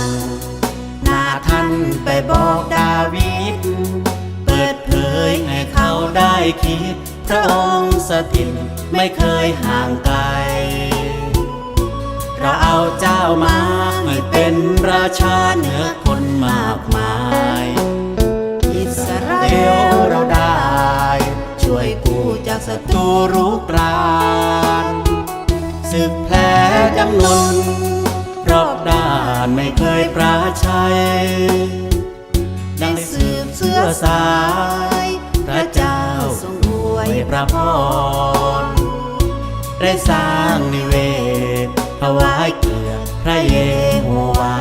ังหน้าท่านไปบอกดาวิด เปิดเผยให้เขาได้คิด พระองค์สถิตไม่เคยห่างไกล เราเอาเจ้ามาให้เป็นราชา ยปราชัย ดังได้สืบเสื้อสาย พระเจ้าทรงอวยพระพร ได้สร้างนิเวศถวายเกียรติพระเยโฮวา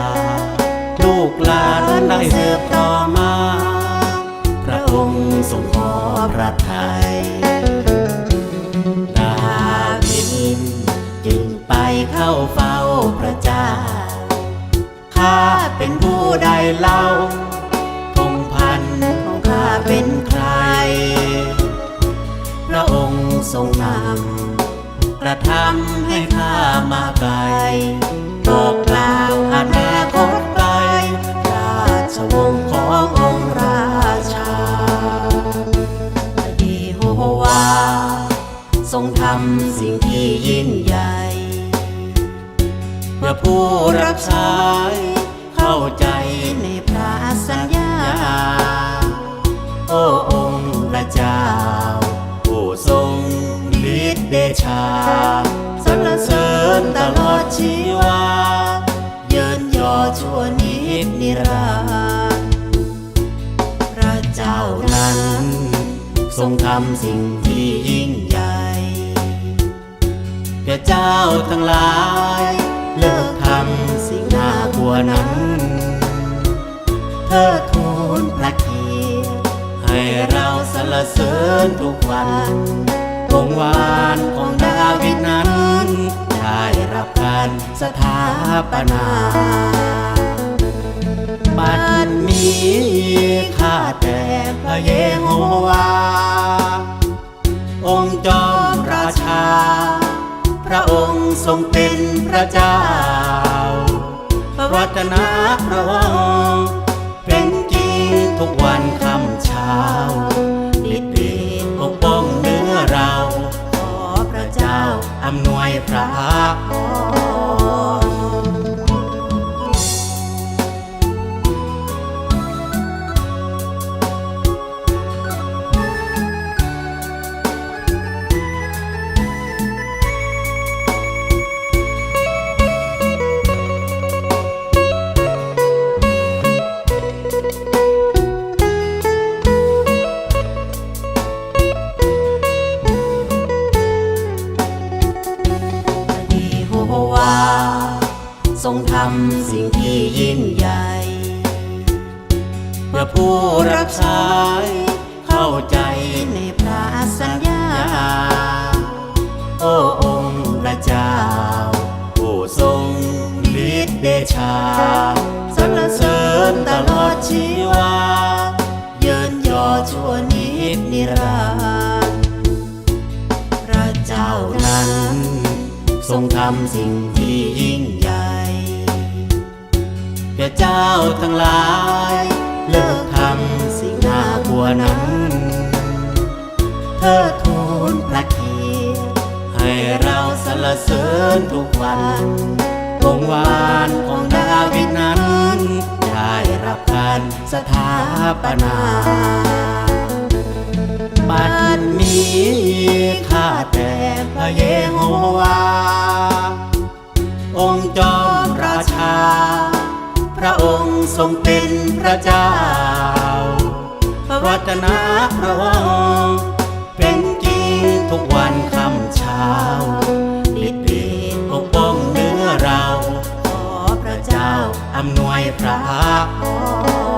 ลูกหลานได้เสืบต่อมา พระองค์ทรงขอพระทัยดาวิดจึงไปเข้าาเป็นผู้ใดเล่าพงพันของข้าเป็นใคร พระองค์ทรงนำกระทำให้ข้ามาไกลบอกกล่าวอนาคตไกลราชวงศ์ขององค์ราชาเยโฮวา ทรงทำสิ่งที่ยิ่งใหญ่ เพื่อผู้รับใช้เข้าใจในพระสัญญา โอ้องค์พระเจ้า ผู้ทรงฤทธิเดชาสรรเสริญตลอดชีวาเยินยอชั่วนิดนิรันดร์พระเจ้านั้น ทรงทำสิ่งที่ยิ่งใหญ่เพื่อเจ้าทั้งหลายำสิ่งน่ากลัวนั้น เธอทูลพระเกียรติให้เราสรรเสริญทุกวันวงวานของดาวิดนั้น ได้รับการสถาปนาบัดนี้ข้าแต่พระเยโฮวา องค์จอมราชา พระองค์ทรงเป็นพระเจ้า ระวัตนารอง เป็นจริงทุกวันคำเช้าำสิ่งที่ยิ่งใหญ่ เพื่อผู้รับใช้เข้าใจในพระสัญญา โอ้องค์พระเจ้า ผู้ทรงฤทธิ์เดชาสรรเสริญตลอดชีวาเยินยอชั่วนิดนิรันดร์พระเจ้านั้น ทรงทำสิ่งที่ยิ่งใหญ่ เพื่อเจ้าทั้งหลาย เลิกทำสิ่งน่ากลัวนั้น เธอทูลพระเกียรติให้เราสรรเสริญทุกวันวงวานของดาวิดนั้น ได้รับการสถาปนาบัดนี้ข้าแต่พระเยโฮวา องค์จอมราชา พระองค์ทรงเป็นพระเจ้า พระวัตนาพระองค์เป็นจริงทุกวันคำเช้าฤทธิ์เดชปกป้องเนื้อเรา ขอพระเจ้าอำนวยพระพร